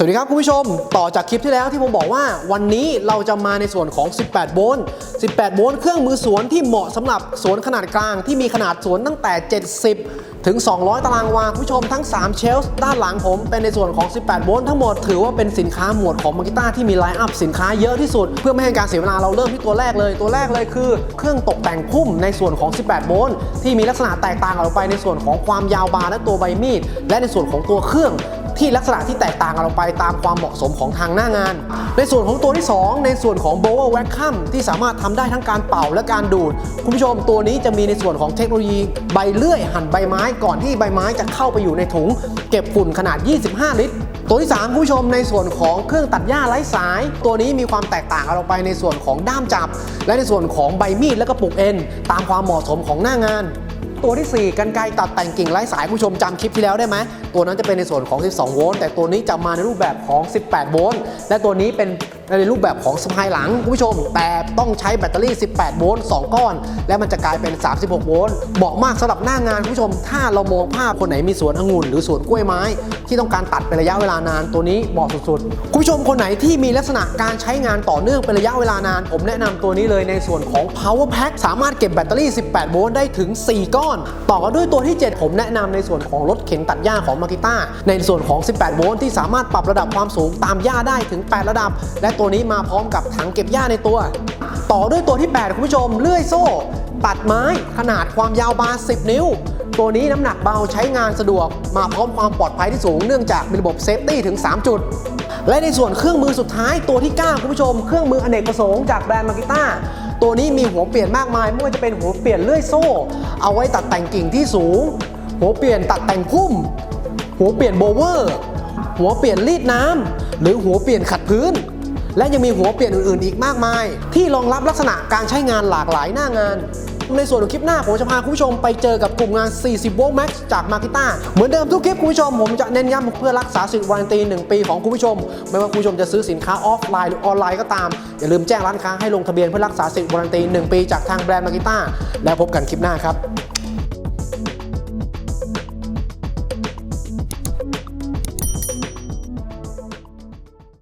สวัสดีครับคุณผู้ชม ต่อจากคลิปที่แล้วที่ผมบอกว่า วันนี้เราจะมาในส่วนของ 18 โวลต์ 18 โวลต์เครื่องมือสวนที่เหมาะสำหรับสวนขนาดกลางที่มีขนาดสวนตั้งแต่ 70 ถึง 200 ตารางวาคุณผู้ชมทั้ง 3 เชลฟ์ด้านหลังผมเป็นในส่วนของ 18 โวลต์ทั้งหมดถือว่าเป็นสินค้าหมวดของมากิต้าที่มีไลน์อัพสินค้าเยอะที่สุด เพื่อไม่ให้การเสียเวลาเราเริ่มที่ตัวแรกเลยตัวแรกเลยคือ เครื่องตกแต่งพุ่มในส่วนของ 18 โวลต์ที่มีลักษณะแตกต่างออกไปในส่วนของความยาวบาและตัวใบมีดและในส่วนของตัวเครื่อง ที่ลักษณะที่แตกต่างกันออกไปตามความเหมาะสมของทางหน้างาน ในส่วนของตัวที่ 2 ในส่วนของ b o w e r vacuum ที่สามารถทำได้ทั้งการเป่าและการดูด คุณผู้ชมตัวนี้จะมีในส่วนของเทคโนโลยีใบเลื่อยหั่นใบไม้ก่อนที่ใบไม้จะเข้าไปอยู่ในถุง เก็บฝุ่นขนาด 25 ลิตรตัวที่ 3 คุณผู้ชมในส่วนของเครื่องตัดหญ้าไร้สาย ตัวนี้มีความแตกต่างกันออกไปในส่วนของด้ามจับ และในส่วนของใบมีดและกระปุกเอ็นตามความเหมาะสมของหน้างานตัวที่ 4 กันไกตัดแต่งกิ่งไร้สายผู้ชมจำคลิปที่แล้วได้ไหมตัวนั้นจะเป็นในส่วนของ 12 โวลต์แต่ตัวนี้จะมาในรูปแบบของ 18 โวลต์และตัวนี้เป็นในรูปแบบของสะพายหลังคุณผู้ชม แต่ต้องใช้แบตเตอรี่ 18 โวลต์ 2 ก้อน และมันจะกลายเป็น 36 โวลต์เหมาะมากสำหรับหน้างานคุณผู้ชม ถ้าเรามองภาพคนไหนมีสวนองุ่นหรือสวนกล้วยไม้ ที่ต้องการตัดเป็นระยะเวลานานตัวนี้เหมาะสุดๆ คุณผู้ชมคนไหนที่มีลักษณะการใช้งานต่อเนื่องเป็นระยะเวลานาน ผมแนะนำตัวนี้เลยในส่วนของ power pack สามารถเก็บแบตเตอรี่ 18 โวลต์ได้ถึง 4 ก้อนต่อด้วยตัวที่ 7 ผมแนะนำในส่วนของรถเข็นตัดหญ้าของมากิต้าในส่วนของ 18 โวลต์ที่สามารถปรับระดับความสูงตามหญ้าได้ถึง 8 ระดับ และตัวนี้มาพร้อมกับถังเก็บหญ้าในตัว ต่อด้วยตัวที่ 8 คุณผู้ชม เลื่อยโซ่ ตัดไม้ขนาดความยาวบา10 นิ้ว ตัวนี้น้ำหนักเบาใช้งานสะดวก มาพร้อมความปลอดภัยที่สูงเนื่องจากมีระบบเซฟตี้ถึง 3 จุด และในส่วนเครื่องมือสุดท้ายตัวที่ 9 คุณผู้ชม เครื่องมืออเนกประสงค์จากแบรนด์มากิต้าตัวนี้มีหัวเปลี่ยนมากมายไม่ว่าจะเป็นหัวเปลี่ยนเลื่อยโซ่ เอาไว้ตัดแต่งกิ่งที่สูง หัวเปลี่ยนตัดแต่งพุ่ม หัวเปลี่ยนโบเวอร์ หัวเปลี่ยนรีดน้ำหรือหัวเปลี่ยนขัดพื้น และยังมีหัวเปลี่ยนอื่นๆ อีกมากมาย ที่รองรับลักษณะการใช้งานหลากหลายหน้างาน ในส่วนของคลิปหน้าผมจะพาคุณผู้ชมไปเจอกับกลุ่มงาน 40โวลต์แม็กซ์จากมากิต้าเหมือนเดิมทุกคลิปคุณผู้ชมผมจะเน้นย้ำเพื่อรักษาสิทธิ์วารันตี 1 ปีของคุณผู้ชม ไม่ว่าคุณผู้ชมจะซื้อสินค้าออฟไลน์หรือออนไลน์ก็ตาม อย่าลืมแจ้งร้านค้าให้ลงทะเบียนเพื่อรักษาสิทธิ์วารันตี 1 ปีจากทางแบรนด์มากิต้าแล้วพบกันคลิปหน้าครับ